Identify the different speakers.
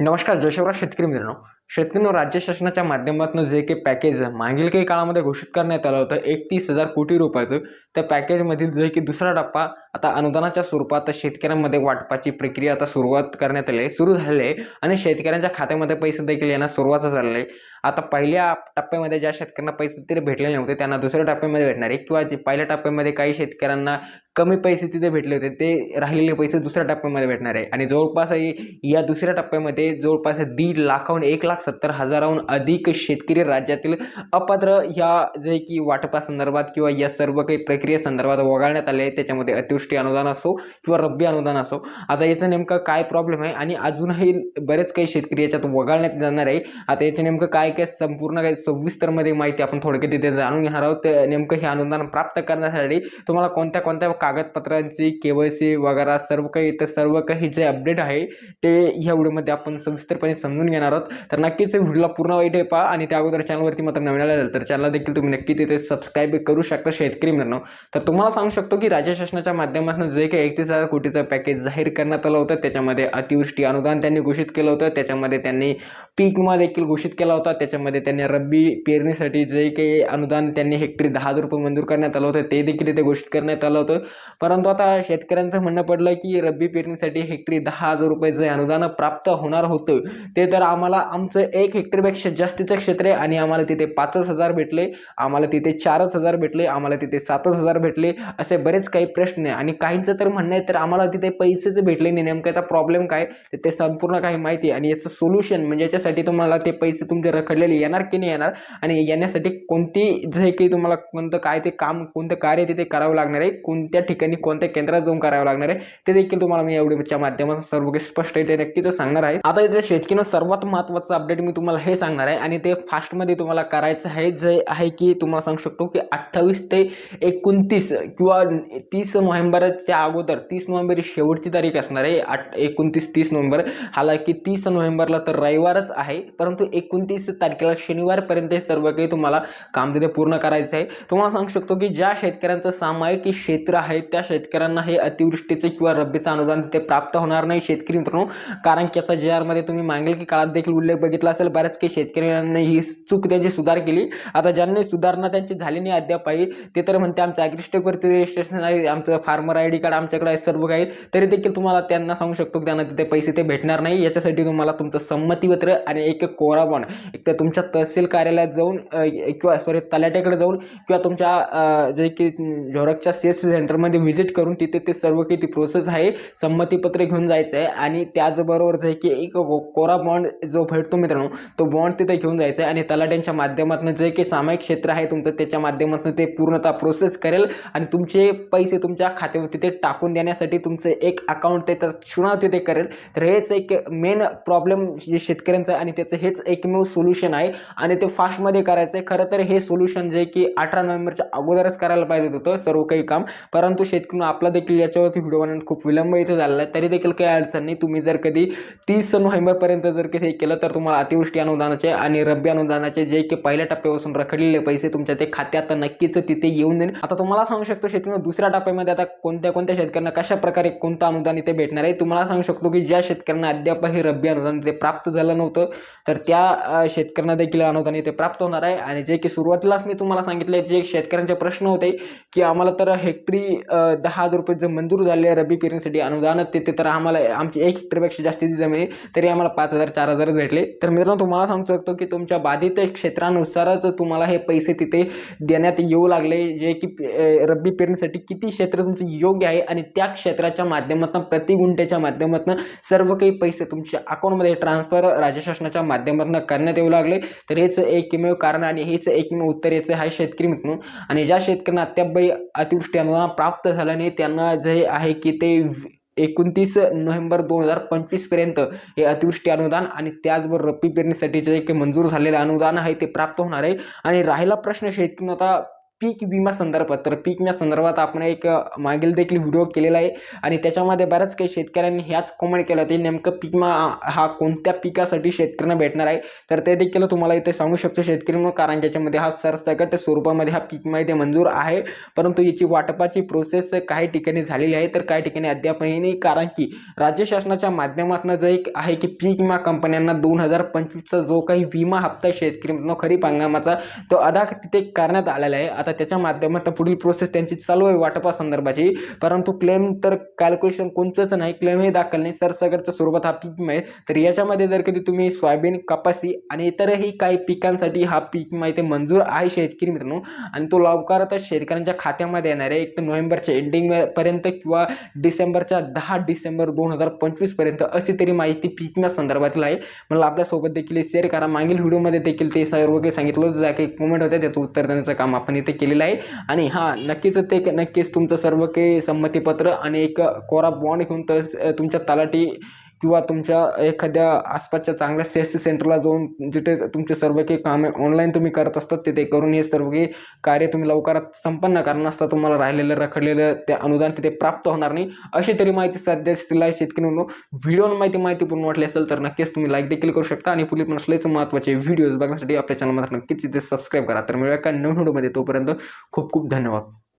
Speaker 1: नमस्कार जयशिवराज शेतकरी मित्रांनो शेतकऱ्यांना राज्य शासनाच्या माध्यमातून जे काही पॅकेज मागील काही काळामध्ये घोषित करण्यात आलं होतं एकतीस हजार कोटी रुपयाचं त्या पॅकेजमधील जे की दुसरा टप्पा आता अनुदानाच्या स्वरूपात शेतकऱ्यांमध्ये वाटपाची प्रक्रिया आता सुरुवात करण्यात आली आहे सुरू झालेली आहे आणि शेतकऱ्यांच्या खात्यामध्ये पैसे देखील यांना सुरुवात झालेली आहे. आता पहिल्या टप्प्यामध्ये ज्या शेतकऱ्यांना पैसे तिथे भेटलेले नव्हते त्यांना दुसऱ्या टप्प्यामध्ये भेटणार आहे. किंवा जे पहिल्या टप्प्यामध्ये काही शेतकऱ्यांना कमी पैसे तिथे भेटले होते ते राहिलेले पैसे दुसऱ्या टप्प्यामध्ये भेटणार आहे. आणि जवळपास या दुसऱ्या टप्प्यामध्ये जवळपास दीड लाखाहून एक लाख सत्तर हजाराहून अधिक शेतकरी राज्यातील अपात्र ह्या जे की वाटपासंदर्भात किंवा या सर्व काही प्रक्रियेसंदर्भात वगळण्यात आले आहे त्याच्यामध्ये अतिवृष्टी अनुदान असो किंवा रब्बी अनुदान असो. आता याचं नेमकं काय प्रॉब्लेम आहे आणि अजूनही बरेच काही शेतकरी याच्यात वगळण्यात जाणार आहे. आता याचं नेमकं काय काय संपूर्ण काही सविस्तरमध्ये माहिती आपण थोडक्यात तिथे जाणून घेणार आहोत. नेमकं हे अनुदान प्राप्त करण्यासाठी तुम्हाला कोणत्या कोणत्या कागदपत्रांची के वाय सी वगैरे सर्व काही तर सर्व काही जे अपडेट आहे ते ह्या व्हिडिओमध्ये आपण सविस्तरपणे समजून घेणार आहोत. तर नक्कीच व्हिडिओला पूर्ण वाईट आहे पहा. आणि त्या अगोदर चॅनलवरती मात्र नवीन आला तर चॅनल देखील तुम्ही नक्की तिथे सबस्क्राईब करू शकता शेतकरी मित्रांनो. तर तुम्हाला सांगू शकतो की राज्य शासनाच्या माध्यमातून जे काही एकतीस हजार कोटीचं पॅकेज जाहीर करण्यात आलं होतं त्याच्यामध्ये अतिवृष्टी अनुदान त्यांनी घोषित केलं होतं त्याच्यामध्ये त्यांनी पीक विमा देखील घोषित केला होता त्याच्यामध्ये त्यांनी रब्बी पेरणीसाठी जे काही अनुदान त्यांनी हेक्टरी दहा हजार रुपये मंजूर करण्यात आलं होतं ते देखील इथे घोषित करण्यात आलं होतं. परंतु आता शेतकऱ्यांचं म्हणणं पडलं की रब्बी पेरणीसाठी हेक्टरी दहा हजार रुपये जे अनुदान प्राप्त होणार होतं ते तर आम्हाला आमचं एक हेक्टरपेक्षा जास्तीचं क्षेत्र आहे आणि आम्हाला तिथे पाचच हजार भेटले आम्हाला तिथे चारच हजार भेटले आम्हाला तिथे सातच हजार भेटले असे बरेच काही प्रश्न आहे. आणि काहींचं तर म्हणणं आहे तर आम्हाला तिथे पैसेच भेटले नाही. नेमक्याचा प्रॉब्लेम काय? तर ते संपूर्ण काही माहिती आहे. आणि याचं सोल्युशन म्हणजे याच्यासाठी तुम्हाला ते पैसे तुमचे रखडलेले येणार की नाही येणार? आणि येण्यासाठी कोणती जे काही तुम्हाला कोणतं काय ते काम कोणतं कार्य तिथे करावं लागणार आहे? कोणत्या ठिकाणी कोणत्या केंद्रात जाऊन करावं लागणार आहे? ते देखील तुम्हाला मी एवढ्याच्या माध्यमातून सर्व काही स्पष्ट आहे. ते नक्कीच सांगणार आहे. आता इथे शेतकीनं सर्वात महत्त्वाचं अपडेट मी तुम्हाला हे सांगणार आहे. आणि ते फास्टमध्ये तुम्हाला करायचं आहे जे आहे की तुम्हाला सांगू शकतो की अठ्ठावीस ते एकोणतीस किंवा तीस नोव्हेंबरच्या अगोदर तीस नोव्हेंबर ही शेवटची तारीख असणार आहे आठ एकोणतीस तीस नोव्हेंबर. हालाकी तीस नोव्हेंबरला तर रविवारच आहे परंतु एकोणतीस तारखेला शनिवारपर्यंत हे सर्व काही तुम्हाला काम तिथे पूर्ण करायचं आहे. तुम्हाला सांगू शकतो की ज्या शेतकऱ्यांचं सामायिक क्षेत्र आहे त्या शेतकऱ्यांना हे अतिवृष्टीचं किंवा रब्बीचं अनुदान तिथे प्राप्त होणार नाही शेतकरी मित्रांनो. कारण की याचा जे आरमध्ये तुम्ही मागील की काळात देखील उल्लेख बघितला असेल बऱ्याच काही शेतकऱ्यांनी ही चूक त्यांची सुधार केली. आता ज्यांनी सुधारणा त्यांची झाली नाही अद्याप आहे ते तर म्हणते आमचं ॲग्रिस्टेकवरती रजिस्ट्रेशन आहे आमचं फार्मर आय डी कार्ड आमच्याकडे आहे सर्व काही. तरी देखील तुम्हाला त्यांना सांगू शकतो की त्यांना तिथे पैसे ते भेटणार नाही. याच्यासाठी तुम्हाला तुमचं संमतीपत्र आणि एक कोरा बॉन्ड एक तर तुमच्या तहसील कार्यालयात जाऊन किंवा सॉरी तलाट्याकडे जाऊन किंवा तुमच्या जे की झोरकच्या सी एस सी सेंटरमध्ये व्हिजिट करून तिथे ते सर्व काही ती प्रोसेस आहे. संमतीपत्र घेऊन जायचं आहे आणि त्याचबरोबर जे की एक कोरा बॉन्ड जो भेटतो मित्रांनो तो बॉन्ड तिथे घेऊन जायचा आहे आणि तलाट्यांच्या माध्यमातून जे काही सामायिक क्षेत्र आहे तुमचं त्याच्या माध्यमातून ते पूर्णतः प्रोसेस करेल आणि तुमचे पैसे तुमच्या खात्यावर तिथे टाकून देण्यासाठी तुमचं एक अकाउंट ते तर चुनाव तिथे करेल. तर हेच एक मेन प्रॉब्लेम जे शेतकऱ्यांचं आहे आणि त्याचं हेच एकमेव सोल्युशन आहे आणि ते फास्टमध्ये करायचं आहे. खरं तर हे सोल्युशन जे की अठरा नोव्हेंबरच्या अगोदरच करायला पाहिजे होतं सर्व काही काम. परंतु शेतकरी आपला देखील याच्यावरती व्हिडिओ बनवण्यात खूप विलंब इथे झालेला आहे. तरी देखील काही अडचण नाही. तुम्ही जर कधी तीस नोव्हेंबरपर्यंत जर कधी हे केलं तर तुम्हाला अतिवृष्टी अनुदानाचे आणि रब्बी अनुदानाचे जे की पहिल्या टप्प्यापासून रखडलेले पैसे तुमच्या ते खात्यात नक्कीच तिथे येऊन देईल आता तुम्हाला सांगू शकतो शेतकऱ्यांना दुसऱ्या टप्प्यामध्ये आता कोणत्या कोणत्या शेतकऱ्यांना कशा प्रकारे कोणतं अनुदान इथे भेटणार आहे तुम्हाला सांगू शकतो की ज्या शेतकऱ्यांना अद्याप हे रब्बी अनुदान ते प्राप्त झालं नव्हतं तर त्या शेतकऱ्यांना देखील अनुदान इथे प्राप्त होणार आहे. आणि जे की सुरुवातीलाच मी तुम्हाला सांगितले जे शेतकऱ्यांचे प्रश्न होते की आम्हाला तर हेक्टरी दहा हजार रुपये जर मंजूर झाले आहे रब्बी पेरणीसाठी अनुदान तिथे तर आम्हाला आमची एक हेक्टरपेक्षा जास्तीची जमीन आहे तरी आम्हाला पाच हजार चार हजारच भेटले. तर मित्रांनो तुम्हाला सांगू शकतो की तुमच्या बाधित क्षेत्रानुसारच तुम्हाला हे पैसे तिथे देण्यात येऊ लागले जे की रब्बी पेरणीसाठी किती क्षेत्र तुमचं योग्य आहे आणि त्या क्षेत्राच्या माध्यमातून प्रति गुंठ्याच्या माध्यमातून सर्व काही पैसे तुमच्या अकाउंटमध्ये ट्रान्सफर राज्य शासनाच्या माध्यमातून करण्यात येऊ लागले. तर हेच एकमेव कारण आणि हेच एकमेव उत्तर याचं आहे शेतकरी मित्र आणि ज्या शेतकऱ्यांना अद्याप अतिवृष्टी अनुदान प्राप्त झाल्याने त्यांना जे आहे की ते एकोणतीस नोव्हेंबर दोन हजार पंचवीसपर्यंत हे अतिवृष्टी अनुदान आणि त्याचबरोबर रब्बी पेरणीसाठी जे काही मंजूर झालेलं अनुदान आहे ते प्राप्त होणार आहे. आणि राहिला प्रश्न शेतकरी आता पीक विमा संदर्भात. तर पीक विमा संदर्भात आपण एक मागील देखील व्हिडिओ केलेला आहे. आणि त्याच्यामध्ये बऱ्याच काही शेतकऱ्यांनी ह्याच कमेंट केलं ते नेमकं पीक विमा हा कोणत्या पिकासाठी शेतकऱ्यांना भेटणार आहे? तर ते देखील तुम्हाला इथे सांगू शकतो शेतकऱ्यांना कारण याच्यामध्ये हा सरसकट स्वरूपामध्ये हा पीक विमा इथे मंजूर आहे. परंतु याची वाटपाची प्रोसेस काही ठिकाणी झालेली आहे. तर काही ठिकाणी अद्यापही नाही कारण की राज्य शासनाच्या माध्यमातून जे एक आहे की पीक विमा कंपन्यांना दोन हजार पंचवीसचा जो काही विमा हप्ता शेतकरी खरीप हंगामाचा तो अदा तिथे करण्यात आलेला आहे. आता त्याच्या माध्यमातून पुढील प्रोसेस त्यांची चालू आहे वाटपा संदर्भाची. परंतु क्लेम तर कॅल्क्युलेशन कोणतंच नाही. क्लेमही दाखल नाही. सरसगटच्या स्वरूपात हा पीक आहे तर याच्यामध्ये जर कधी तुम्ही सोयाबीन कपासी आणि इतरही काही पिकांसाठी हा पीक माहिती मंजूर आहे शेतकरी मित्रांनो. आणि तो लवकरच शेतकऱ्यांच्या खात्यामध्ये येणार आहे. एक तर नोव्हेंबरच्या एंडिंग पर्यंत किंवा डिसेंबरच्या दहा डिसेंबर दोन हजार पंचवीसपर्यंत अशी तरी माहिती पीक संदर्भातील आहे. मला आपल्यासोबत देखील शेअर करा. मागील व्हिडिओमध्ये देखील ते सर्व काही सांगितलं होतं. काही कमेंट होत्या त्याचं उत्तर देण्याचं काम आपण इथे केलेलं आहे. आणि हां नक्कीच ते नक्कीच तुमचं सर्व काही संमतीपत्र आणि एक कोरा बॉन्ड घेऊन तर तुमच्या तलाठी किंवा तुमच्या एखाद्या आसपासच्या चांगल्या सी एस सी सेंटरला जाऊन जिथे तुमचे सर्व काही कामे ऑनलाईन तुम्ही करत असतात तिथे करून हे सर्व काही कार्य तुम्ही लवकरात संपन्न कारण असता तुम्हाला राहिलेलं रखडलेलं ते अनुदान तिथे प्राप्त होणार नाही. अशी तरी माहिती सध्या स्थितीला शेतकरी म्हणून व्हिडिओ माहिती माहितीपूर्ण वाटली असेल तर नक्कीच तुम्ही लाईक देखील करू शकता आणि पुढील पण असलेच महत्त्वाचे व्हिडिओज बघण्यासाठी आपल्या चॅनलमध्ये नक्कीच तिथे सबस्क्राईब करा. तर मिळूया का नवीन व्हिडिओमध्ये तोपर्यंत खूप खूप धन्यवाद.